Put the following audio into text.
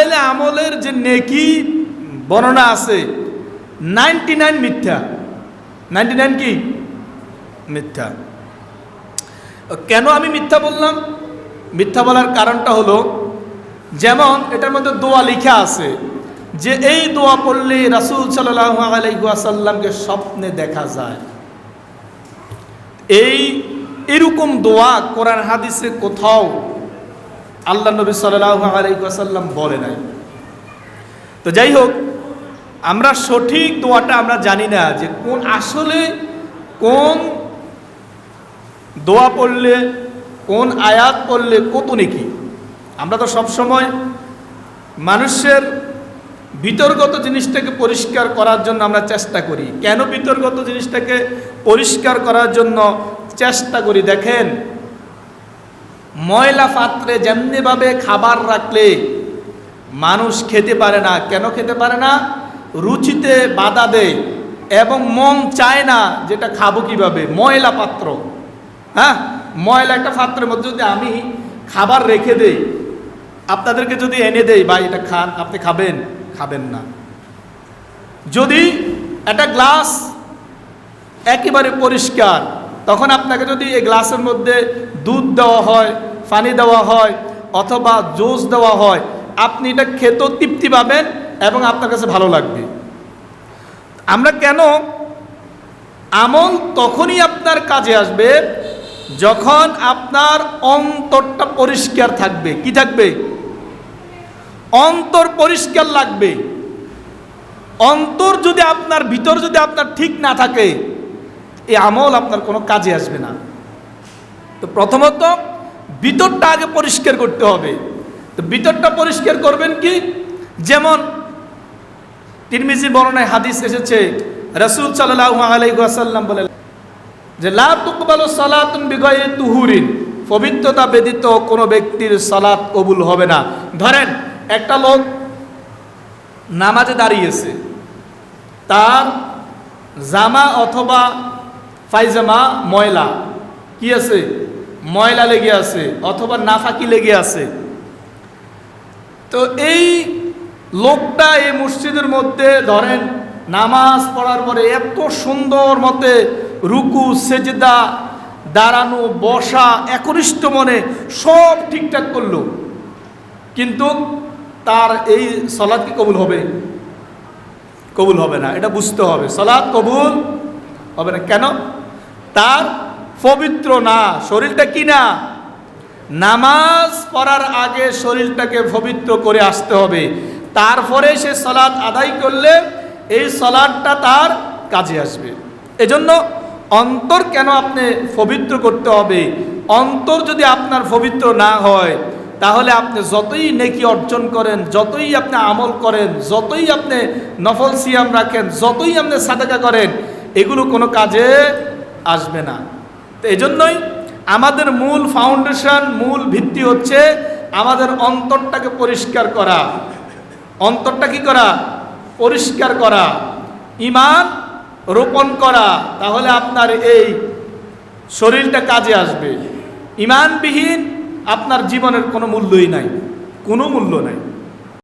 ফজাইলে আমলের যে নেকি বর্ণনা আছে, নাইনটি নাইন মিথ্যা। নাইনটি নাইন কি? মিথ্যা। কেন আমি মিথ্যা বললাম? মিথ্যা বলার কারণটা হলো, যেমন এটার মধ্যে দোয়া লিখা আছে, যে এই দোয়া পড়লে রাসুল সাল্লাহ আলাইসাল্লামকে স্বপ্নে দেখা যায়। এই এরকম দোয়া কোরআন হাদিসে কোথাও আল্লাহ নবী সাল্লাহ আলাইসাল্লাম বলে নাই। তো যাই হোক, আমরা সঠিক দোয়াটা আমরা জানি না যে কোন আসলে কোন দোয়া পড়লে, কোন আয়াত পড়লে কত নেকি আমরা তো সবসময় মানুষের বিতর্গত জিনিসটাকে পরিষ্কার করার জন্য আমরা চেষ্টা করি। কেন বিতর্গত জিনিসটাকে পরিষ্কার করার জন্য চেষ্টা করি? দেখেন ময়লা পাত্রে যেমনিভাবে খাবার রাখলে মানুষ খেতে পারে না, কেন খেতে পারে না? রুচিতে বাধা দেয় এবং মন চায় না যেটা খাব কীভাবে? ময়লা পাত্র। হ্যাঁ? ময়লা একটা পাত্রের মধ্যে যদি আমি খাবার রেখে দেই, আপনাদেরকে যদি এনে দেই, ভাই, এটা খান, আপনি খাবেন? খাবেন না। যদি একটা গ্লাস একেবারে পরিষ্কার তখন আপনাকে যদি এই গ্লাসের মধ্যে দুধ দেওয়া হয়, পানি দেওয়া হয়, অথবা জুস দেওয়া হয়, আপনি এটা খেতেও তৃপ্তি পাবেন এবং আপনার কাছে ভালো লাগবে। আমরা কেন আমল তখনই আপনার কাজে আসবে যখন আপনার অন্তরটা পরিষ্কার থাকবে? কি থাকবে? অন্তর পরিষ্কার লাগবে। অন্তর যদি আপনার, ভিতর যদি আপনার ঠিক না থাকে এই আমল আপনার কোনো কাজে আসবে না। তো প্রথমত, ভিতরটা আগে পরিষ্কার করতে হবে। তো ভিতরটা পরিষ্কার করবেন কি? যেমন, তিরমিজি বর্ণায় হাদিস এসেছে, রসুল সাল্লাহ বলে যে, লা সালাতুন বিগয়ে তুহুরিন। পবিত্রতা ব্যতীত কোনো ব্যক্তির সালাত কবুল হবে না। ধরেন, একটা লোক নামাজে দাঁড়িয়েছে। তার জামা অথবা পায়জামা ময়লা। কি আছে? ময়লা লেগে আছে, অথবা নাফাকি লেগে আছে। তো এই লোকটা এই মসজিদের মধ্যে, ধরেন, নামাজ পড়ার পরে এত সুন্দর মতে রুকু, সেজদা, দাঁড়ানো, বসা, একনিষ্ঠ মনে সব ঠিকঠাক করল। কিন্তু তার এই সলাদ কি কবুল হবে? কবুল হবে না। এটা বুঝতে হবে। সলাদ কবুল হবে না। কেন? তার পবিত্র না, শরীরটা কি না? নামাজ পড়ার আগে শরীরটাকে পবিত্র করে আসতে হবে। তারপরে সে সলাদ আদায় করলে এই সলাদটা তার কাজে আসবে। এজন্য অন্তর কেন আপনি পবিত্র করতে হবে? অন্তর যদি আপনার পবিত্র না হয়, তাহলে আপনি যতই নেকি অর্জন করেন, যতই আপনি আমল করেন, যতই আপনি নফল সিয়াম রাখেন, যতই আপনি সাদাকা করেন, এগুলো কোনো কাজে আসবে না। তো এজন্যই আমাদের মূল ফাউন্ডেশন মূল ভিত্তি হচ্ছে আমাদের অন্তরটাকে পরিষ্কার করা। অন্তরটা কি করা? পরিষ্কার করা। ইমান রোপণ করা। তাহলে আপনার এই শরীরটা কাজে আসবে। ইমানবিহীন আপনার জীবনের কোনো মূল্যই নাই। কোনো মূল্য নাই।